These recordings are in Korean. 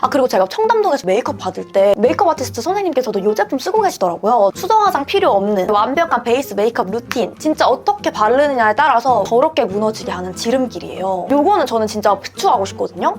아 그리고 제가 청담동에서 메이크업 받을 때 메이크업 아티스트 선생님께서도 이 제품 쓰고 계시더라고요. 수정 화장 필요 없는 완벽한 베이스 메이크업 루틴. 진짜 어떻게 바르느냐에 따라서 더럽게 무너지게 하는 지름길이에요. 요거는 저는 진짜 비추하고 싶거든요.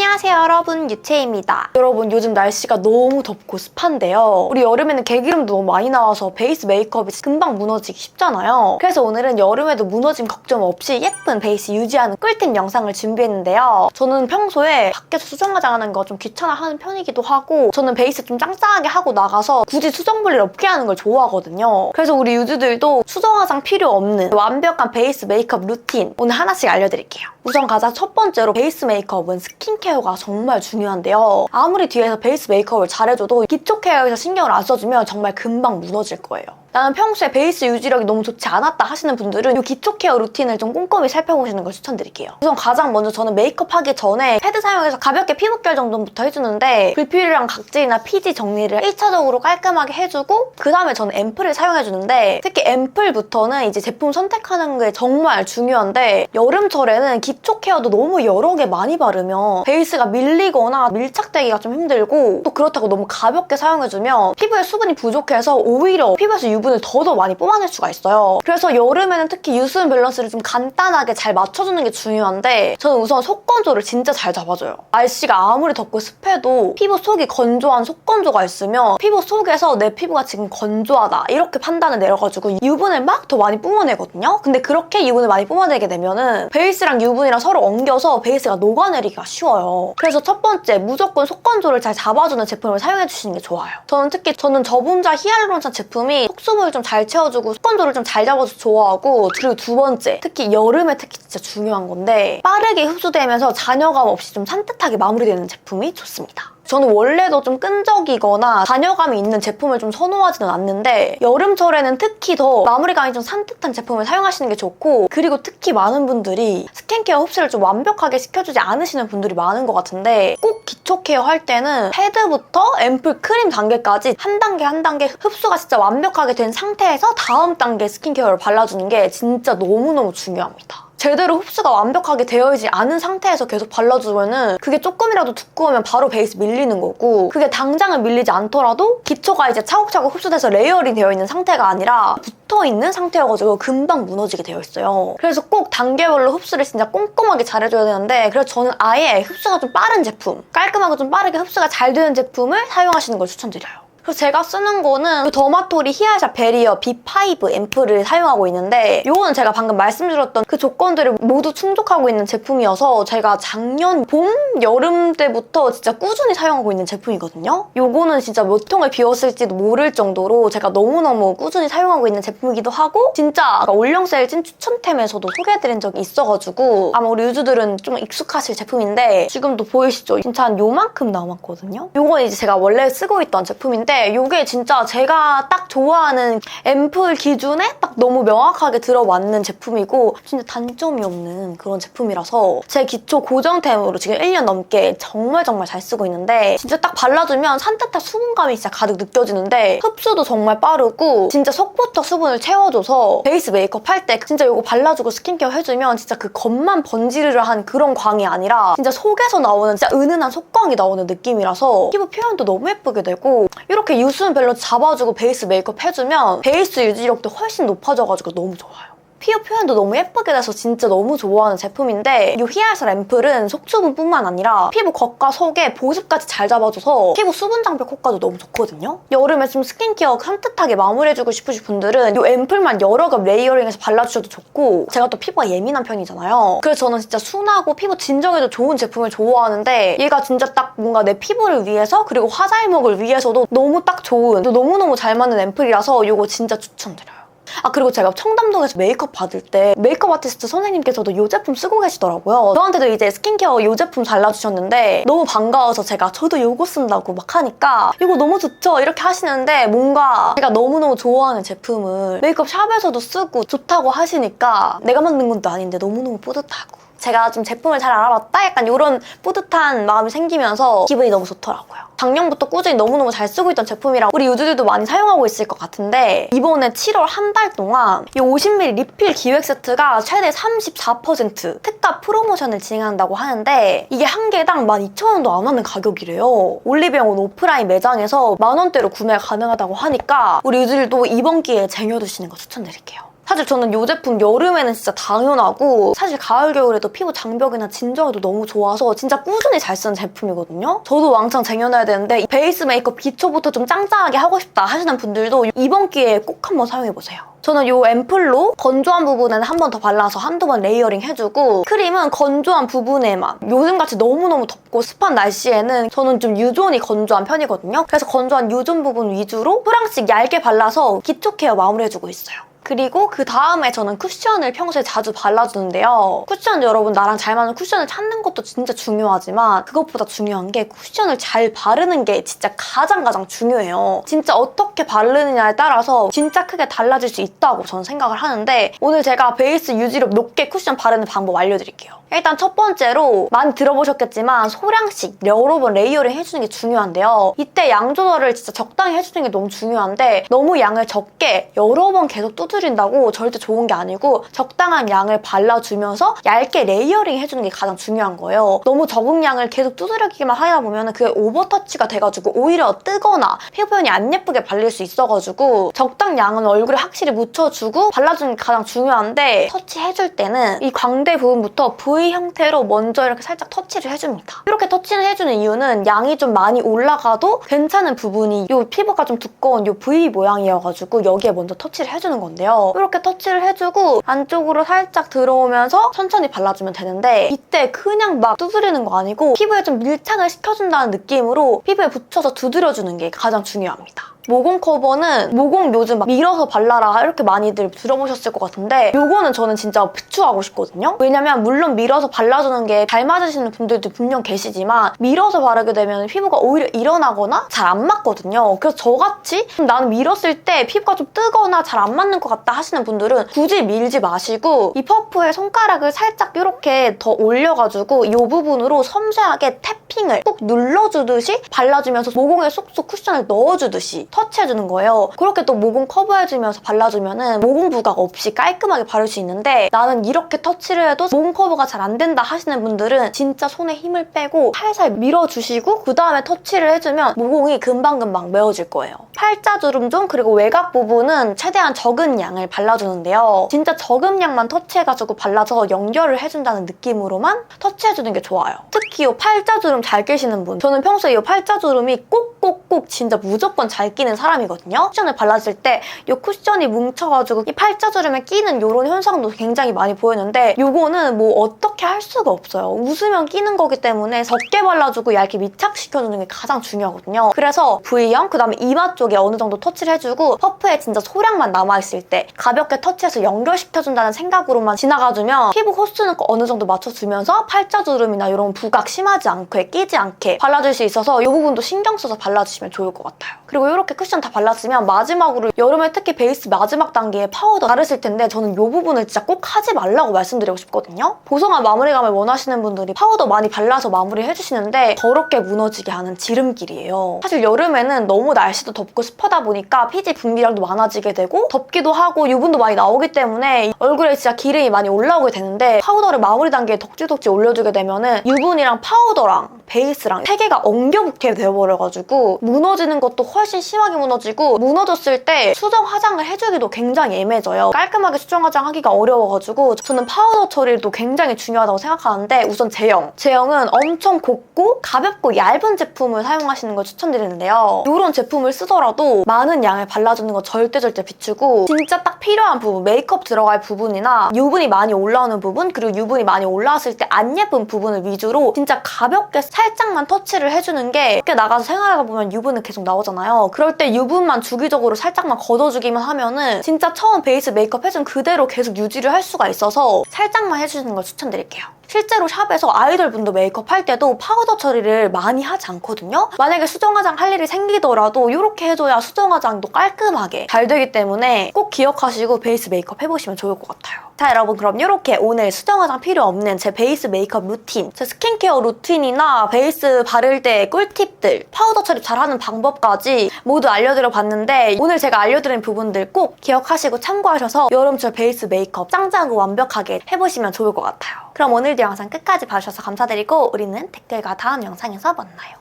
안녕하세요 여러분. 유채입니다. 여러분 요즘 날씨가 너무 덥고 습한데요. 우리 여름에는 개기름도 너무 많이 나와서 베이스 메이크업이 금방 무너지기 쉽잖아요. 그래서 오늘은 여름에도 무너짐 걱정 없이 예쁜 베이스 유지하는 꿀팁 영상을 준비했는데요. 저는 평소에 밖에서 수정 화장하는 거 좀 귀찮아하는 편이기도 하고 저는 베이스 좀 짱짱하게 하고 나가서 굳이 수정 볼일 없게 하는 걸 좋아하거든요. 그래서 우리 유즈들도 수정 화장 필요 없는 완벽한 베이스 메이크업 루틴 오늘 하나씩 알려드릴게요 우선 가장 첫 번째로 베이스 메이크업은 스킨케어가 정말 중요한데요. 아무리 뒤에서 베이스 메이크업을 잘해줘도 기초 케어에서 신경을 안 써주면 정말 금방 무너질 거예요. 나는 평소에 베이스 유지력이 너무 좋지 않았다 하시는 분들은 이 기초 케어 루틴을 좀 꼼꼼히 살펴보시는 걸 추천드릴게요. 우선 가장 먼저 저는 메이크업 하기 전에 패드 사용해서 가볍게 피부결 정돈부터 해주는데 불필요한 각질이나 피지 정리를 1차적으로 깔끔하게 해주고 그 다음에 저는 앰플을 사용해주는데 특히 앰플부터는 이제 제품 선택하는 게 정말 중요한데 여름철에는 기초 케어도 너무 여러 개 많이 바르면 베이스가 밀리거나 밀착되기가 좀 힘들고 또 그렇다고 너무 가볍게 사용해주면 피부에 수분이 부족해서 오히려 피부에서 유분을 더더 많이 뽑아낼 수가 있어요. 그래서 여름에는 특히 유수분 밸런스를 좀 간단하게 잘 맞춰주는 게 중요한데 저는 우선 속 건조를 진짜 잘 잡아줘요. 날씨가 아무리 덥고 습해도 피부 속이 건조한 속 건조가 있으면 피부 속에서 내 피부가 지금 건조하다 이렇게 판단을 내려가지고 유분을 막 더 많이 뿜어내거든요. 근데 그렇게 유분을 많이 뿜어내게 되면은 베이스랑 유분이랑 서로 엉겨서 베이스가 녹아내리기가 쉬워요. 그래서 첫 번째 무조건 속 건조를 잘 잡아주는 제품을 사용해 주시는 게 좋아요. 저는 특히 저는 저분자 히알루론산 제품이 속 수분을 좀잘 채워주고 속건조를 좀 잘 잡아서 좋아하고 그리고 두 번째 특히 여름에 특히 진짜 중요한 건데 빠르게 흡수되면서 잔여감 없이 좀 산뜻하게 마무리되는 제품이 좋습니다. 저는 원래도 좀 끈적이거나 잔여감이 있는 제품을 좀 선호하지는 않는데 여름철에는 특히 더 마무리감이 좀 산뜻한 제품을 사용하시는 게 좋고 그리고 특히 많은 분들이 스킨케어 흡수를 좀 완벽하게 시켜주지 않으시는 분들이 많은 것 같은데 꼭 기초 케어 할 때는 패드부터 앰플 크림 단계까지 한 단계 한 단계 흡수가 진짜 완벽하게 된 상태에서 다음 단계 스킨케어를 발라주는 게 진짜 너무너무 중요합니다. 제대로 흡수가 완벽하게 되어 있지 않은 상태에서 계속 발라주면은 그게 조금이라도 두꺼우면 바로 베이스 밀리는 거고 그게 당장은 밀리지 않더라도 기초가 이제 차곡차곡 흡수돼서 레이어링 되어 있는 상태가 아니라 붙어 있는 상태여가지고 금방 무너지게 되어 있어요. 그래서 꼭 단계별로 흡수를 진짜 꼼꼼하게 잘해줘야 되는데 그래서 저는 아예 흡수가 좀 빠른 제품 깔끔하고 좀 빠르게 흡수가 잘 되는 제품을 사용하시는 걸 추천드려요. 그래서 제가 쓰는 거는 그 더마토리 히알샤 베리어 B5 앰플을 사용하고 있는데 이거는 제가 방금 말씀드렸던 그 조건들을 모두 충족하고 있는 제품이어서 제가 작년 봄, 여름 때부터 진짜 꾸준히 사용하고 있는 제품이거든요. 이거는 진짜 몇 통을 비웠을지도 모를 정도로 제가 너무너무 꾸준히 사용하고 있는 제품이기도 하고 진짜 아까 올영세일 찐 추천템에서도 소개해드린 적이 있어가지고 아마 우리 유주들은 좀 익숙하실 제품인데 지금도 보이시죠? 진짜 한 요만큼 남았거든요. 이건 이제 제가 원래 쓰고 있던 제품인데 이게 진짜 제가 딱 좋아하는 앰플 기준에 딱 너무 명확하게 들어맞는 제품이고 진짜 단점이 없는 그런 제품이라서 제 기초 고정템으로 지금 1년 넘게 정말 정말 잘 쓰고 있는데 진짜 딱 발라주면 산뜻한 수분감이 진짜 가득 느껴지는데 흡수도 정말 빠르고 진짜 속부터 수분을 채워줘서 베이스 메이크업 할 때 진짜 이거 발라주고 스킨케어 해주면 진짜 그 겉만 번지르르 한 그런 광이 아니라 진짜 속에서 나오는 진짜 은은한 속광이 나오는 느낌이라서 피부 표현도 너무 예쁘게 되고 이렇게 유수분 밸런스 잡아주고 베이스 메이크업 해주면 베이스 유지력도 훨씬 높아져가지고 너무 좋아요. 피부 표현도 너무 예쁘게 돼서 진짜 너무 좋아하는 제품인데 이 히알스 앰플은 속수분뿐만 아니라 피부 겉과 속에 보습까지 잘 잡아줘서 피부 수분 장벽 효과도 너무 좋거든요. 여름에 좀 스킨케어 산뜻하게 마무리해주고 싶으신 분들은 이 앰플만 여러 겹 레이어링해서 발라주셔도 좋고 제가 또 피부가 예민한 편이잖아요. 그래서 저는 진짜 순하고 피부 진정에도 좋은 제품을 좋아하는데 얘가 진짜 딱 뭔가 내 피부를 위해서 그리고 화잘먹을 위해서도 너무 딱 좋은 또 너무너무 잘 맞는 앰플이라서 이거 진짜 추천드려요. 아 그리고 제가 청담동에서 메이크업 받을 때 메이크업 아티스트 선생님께서도 이 제품 쓰고 계시더라고요. 저한테도 이제 스킨케어 이 제품 발라주셨는데 너무 반가워서 제가 저도 이거 쓴다고 막 하니까 이거 너무 좋죠 이렇게 하시는데 뭔가 제가 너무너무 좋아하는 제품을 메이크업 샵에서도 쓰고 좋다고 하시니까 내가 만든 것도 아닌데 너무너무 뿌듯하고 제가 좀 제품을 잘 알아봤다? 약간 이런 뿌듯한 마음이 생기면서 기분이 너무 좋더라고요. 작년부터 꾸준히 너무너무 잘 쓰고 있던 제품이라 우리 유저들도 많이 사용하고 있을 것 같은데 이번에 7월 한 달 동안 이 50ml 리필 기획 세트가 최대 34% 특가 프로모션을 진행한다고 하는데 이게 한 개당 12,000원도 안 하는 가격이래요. 올리브영은 오프라인 매장에서 만 원대로 구매 가능하다고 하니까 우리 유저들도 이번 기회에 쟁여두시는 거 추천드릴게요. 사실 저는 이 제품 여름에는 진짜 당연하고 사실 가을 겨울에도 피부 장벽이나 진정에도 너무 좋아서 진짜 꾸준히 잘 쓰는 제품이거든요. 저도 왕창 쟁여놔야 되는데 베이스 메이크업 기초부터 좀 짱짱하게 하고 싶다 하시는 분들도 이번 기회에 꼭 한번 사용해보세요. 저는 이 앰플로 건조한 부분에는 한 번 더 발라서 한두 번 레이어링 해주고 크림은 건조한 부분에만 요즘같이 너무너무 덥고 습한 날씨에는 저는 좀 유존이 건조한 편이거든요. 그래서 건조한 유존 부분 위주로 소량씩 얇게 발라서 기초 케어 마무리해주고 있어요. 그리고 그 다음에 저는 쿠션을 평소에 자주 발라주는데요. 쿠션 여러분 나랑 잘 맞는 쿠션을 찾는 것도 진짜 중요하지만 그것보다 중요한 게 쿠션을 잘 바르는 게 진짜 가장 가장 중요해요. 진짜 어떻게 바르느냐에 따라서 진짜 크게 달라질 수 있다고 저는 생각을 하는데 오늘 제가 베이스 유지력 높게 쿠션 바르는 방법 알려드릴게요. 일단 첫 번째로 많이 들어보셨겠지만 소량씩 여러 번 레이어링 해주는 게 중요한데요. 이때 양 조절을 진짜 적당히 해주는 게 너무 중요한데 너무 양을 적게 여러 번 계속 두드 린다고 절대 좋은 게 아니고 적당한 양을 발라주면서 얇게 레이어링 해주는 게 가장 중요한 거예요. 너무 적은 양을 계속 두드리기만 하다 보면 그게 오버터치가 돼가지고 오히려 뜨거나 피부 표현이 안 예쁘게 발릴 수 있어가지고 적당 양은 얼굴에 확실히 묻혀주고 발라주는 게 가장 중요한데 터치해줄 때는 이 광대 부분부터 V 형태로 먼저 이렇게 살짝 터치를 해줍니다. 이렇게 터치를 해주는 이유는 양이 좀 많이 올라가도 괜찮은 부분이 이 피부가 좀 두꺼운 이 V 모양이어가지고 여기에 먼저 터치를 해주는 건데요. 이렇게 터치를 해주고 안쪽으로 살짝 들어오면서 천천히 발라주면 되는데 이때 그냥 막 두드리는 거 아니고 피부에 좀 밀착을 시켜준다는 느낌으로 피부에 붙여서 두드려주는 게 가장 중요합니다. 모공 커버는 모공 요즘 막 밀어서 발라라 이렇게 많이들 들어보셨을 것 같은데 요거는 저는 진짜 비추하고 싶거든요. 왜냐면 물론 밀어서 발라주는 게 잘 맞으시는 분들도 분명 계시지만 밀어서 바르게 되면 피부가 오히려 일어나거나 잘 안 맞거든요. 그래서 저같이 나는 밀었을 때 피부가 좀 뜨거나 잘 안 맞는 것 같다 하시는 분들은 굳이 밀지 마시고 이 퍼프에 손가락을 살짝 이렇게 더 올려가지고 이 부분으로 섬세하게 탭핑을 꾹 눌러주듯이 발라주면서 모공에 쏙쏙 쿠션을 넣어주듯이 터치해주는 거예요. 그렇게 또 모공 커버해주면서 발라주면은 모공 부각 없이 깔끔하게 바를 수 있는데 나는 이렇게 터치를 해도 모공 커버가 잘 안 된다 하시는 분들은 진짜 손에 힘을 빼고 살살 밀어주시고 그 다음에 터치를 해주면 모공이 금방금방 메워질 거예요. 팔자 주름 좀 그리고 외곽 부분은 최대한 적은 양을 발라주는데요. 진짜 적은 양만 터치해가지고 발라서 연결을 해준다는 느낌으로만 터치해주는 게 좋아요. 특히 이 팔자 주름 잘 끼시는 분 저는 평소에 이 팔자 주름이 꼭 꼭꼭 진짜 무조건 잘 끼는 사람이거든요. 쿠션을 발랐을 때 이 쿠션이 뭉쳐가지고 이 팔자주름에 끼는 이런 현상도 굉장히 많이 보이는데 이거는 뭐 어떻게 할 수가 없어요. 웃으면 끼는 거기 때문에 적게 발라주고 얇게 밀착시켜주는 게 가장 중요하거든요. 그래서 V형 그 다음에 이마 쪽에 어느 정도 터치를 해주고 퍼프에 진짜 소량만 남아있을 때 가볍게 터치해서 연결시켜준다는 생각으로만 지나가주면 피부 호수는 어느 정도 맞춰주면서 팔자주름이나 이런 부각 심하지 않게 끼지 않게 발라줄 수 있어서 이 부분도 신경 써서 발라 주시면 좋을 것 같아요. 그리고 이렇게 쿠션 다 발랐으면 마지막으로 여름에 특히 베이스 마지막 단계에 파우더 바르실 텐데 저는 이 부분을 진짜 꼭 하지 말라고 말씀드리고 싶거든요. 보송한 마무리감을 원하시는 분들이 파우더 많이 발라서 마무리 해주시는데 더럽게 무너지게 하는 지름길이에요. 사실 여름에는 너무 날씨도 덥고 습하다 보니까 피지 분비량도 많아지게 되고 덥기도 하고 유분도 많이 나오기 때문에 얼굴에 진짜 기름이 많이 올라오게 되는데 파우더를 마무리 단계에 덕지덕지 올려주게 되면은 유분이랑 파우더랑 베이스랑 세 개가 엉겨붙게 되어버려가지고 무너지는 것도 훨씬 심하게 무너지고 무너졌을 때 수정 화장을 해주기도 굉장히 애매해져요. 깔끔하게 수정 화장하기가 어려워가지고 저는 파우더 처리도 굉장히 중요하다고 생각하는데 우선 제형. 제형은 엄청 곱고 가볍고 얇은 제품을 사용하시는 걸 추천드리는데요. 이런 제품을 쓰더라도 많은 양을 발라주는 거 절대 절대 비추고 진짜 딱 필요한 부분, 메이크업 들어갈 부분이나 유분이 많이 올라오는 부분 그리고 유분이 많이 올라왔을 때 안 예쁜 부분을 위주로 진짜 가볍게 살짝만 터치를 해주는 게 밖에 나가서 생활하다 보면 유분은 계속 나오잖아요. 그럴 때 유분만 주기적으로 살짝만 걷어주기만 하면은 진짜 처음 베이스 메이크업 해준 그대로 계속 유지를 할 수가 있어서 살짝만 해주시는 걸 추천드릴게요. 실제로 샵에서 아이돌 분도 메이크업 할 때도 파우더 처리를 많이 하지 않거든요? 만약에 수정 화장 할 일이 생기더라도 이렇게 해줘야 수정 화장도 깔끔하게 잘 되기 때문에 꼭 기억하시고 베이스 메이크업 해보시면 좋을 것 같아요. 자 여러분 그럼 이렇게 오늘 수정 화장 필요 없는 제 베이스 메이크업 루틴, 제 스킨케어 루틴이나 베이스 바를 때 꿀팁들, 파우더 처리 잘하는 방법까지 모두 알려드려 봤는데 오늘 제가 알려드린 부분들 꼭 기억하시고 참고하셔서 여름철 베이스 메이크업 짱짱하고 완벽하게 해보시면 좋을 것 같아요. 그럼 오늘도 영상 끝까지 봐주셔서 감사드리고 우리는 댓글과 다음 영상에서 만나요.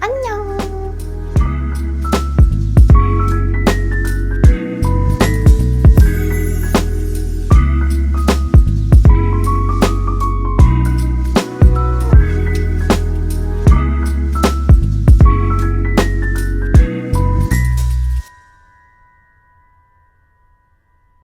안녕!